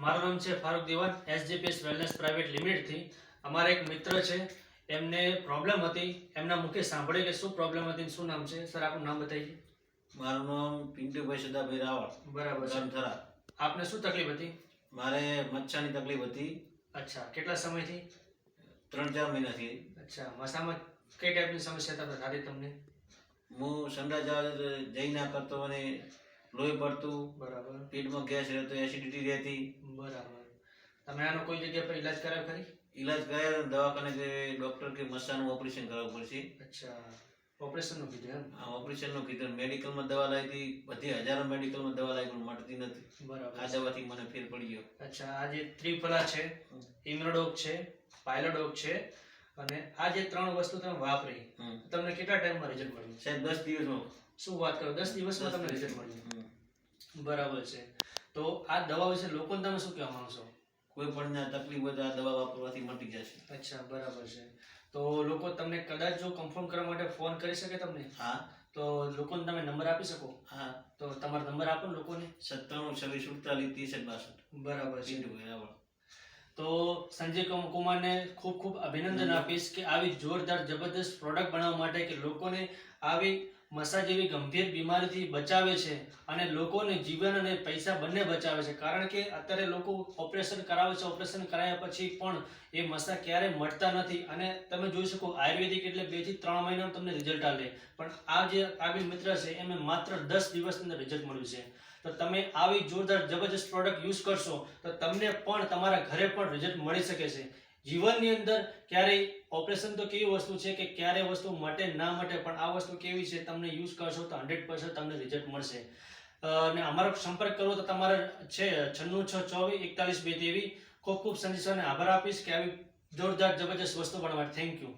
મારું નામ છે ફારૂક દિવાન એસજીપીએસ વેલનેસ પ્રાઇવેટ લિમિટેડથી અમારા એક મિત્ર છે એમને પ્રોબ્લેમ હતી. એમના મુખે સાંભળ્યું કે શું પ્રોબ્લેમ હતી શું નામ છે? સર આપનું નામ બતાવીએ. મારું નામ પિન્ટુભાઈ સદાભાઈ રાવળ. બરાબર ગામથરા આપને શું તકલીફ હતી? મારે મચ્છાની તકલીફ હતી. અચ્છા કેટલા સમયથી? ત્રણ ચાર મહિનાથી. અચ્છા મસામાં કઈ ટાઈપની સમસ્યા હતા? થતી તમને. હું સંડા ના કરતો અને લોહી પડતું બરાબર. પેટમાં ગેસ રહેતો એસિડિટી રહેતી. બરાબર. તમે આનો કોઈ જગ્યા પર ઈલાજ કરાવ્યો ખરી? ઈલાજ કર્યા દવાખાને જે ડૉક્ટર કે મસાનું ઓપરેશન કરાવવું પડશે. અચ્છા. ઓપરેશનનું કીધું એમ? આ ઓપરેશનનું કીધું. મેડિકલમાં દવા લાવી હતી. બધી હજારો મેડિકલમાં દવા લાવી પણ મળતી નથી. બરાબર. આ દવાથી મને ફેર પડી ગયો. અચ્છા આ જે ત્રિફલા છે ઇમ્રોડોક છે પાયલોડોક છે અને આ જે ત્રણ વસ્તુ તમે વાપરી તમને કેટલા ટાઈમમાં રિઝલ્ટ મળ્યું? સાહેબ દસ દિવસમાં. શું વાત કરો? દસ દિવસમાં તમને. રિઝલ્ટ મળ્યું? બરાબર છે. તો આ દવા વિશે લોકોને તમે શું કહેવા માંગશો? કોઈ પણ તકલીફ હોય તો આ દવા વાપરવાથી મટી જશે. અચ્છા બરાબર છે. તો લોકો તમને કદાચ જો કન્ફર્મ કરવા માટે ફોન કરી શકે તમને? હા. તો લોકોને તમે નંબર આપી શકો? હા. તો તમારો નંબર આપો ને લોકોને? સત્તાણું છવ્વીસ સુડતાલીસ ત્રીસ બાસઠ. બરાબર છે. રાવળ તો સંજય કુમ- કુમારને ખૂબ ખૂબ અભિનંદન આપીશ કે આવી જોરદાર, જબરદસ્ત પ્રોડક્ટ બનાવવા માટે કે લોકોને આવી મસા જેવી ગંભીર બીમારીથી બચાવે છે અને લોકોને જીવન અને પૈસા બંને બચાવે છે. કારણ કે અત્યારે લોકો ઓપરેશન કરાવે છે, ઓપરેશન કરાયા પછી પણ એ મસા ક્યારેય મળતા નથી. અને તમે જોઈ શકો આયુર્વેદિક એટલે બેથી ત્રણ મહિનામાં તમને રિઝલ્ટ આવે પણ આ જે કાબિલ મિત્ર છે, એમને માત્ર દસ દિવસની અંદર રિઝલ્ટ મળ્યું છે. તો તમે આવી જોરદાર જબરજસ્ત પ્રોડક્ટ યુઝ કરશો, તો તમને પણ તમારા ઘરે પણ રિઝલ્ટ મળી શકે છે. જીવનની અંદર ક્યારેય ઓપરેશન તો કેવી વસ્તુ છે કે ક્યારે વસ્તુ મટે ના મટે, પણ આ વસ્તુ કેવી છે તમને યુઝ કરશો તો હંડ્રેડ પર્સન્ટ તમને રિઝલ્ટ મળશે. અને અમારો સંપર્ક કરવો તો તમારે છે છન્નું છ ચોવીસ એકતાલીસ બે તેવી ખૂબ ખૂબ સંદેશાને આભાર આપીશ કે આવી જોરદાર, જબરજસ્ત વસ્તુ બનાવવા થેન્ક યુ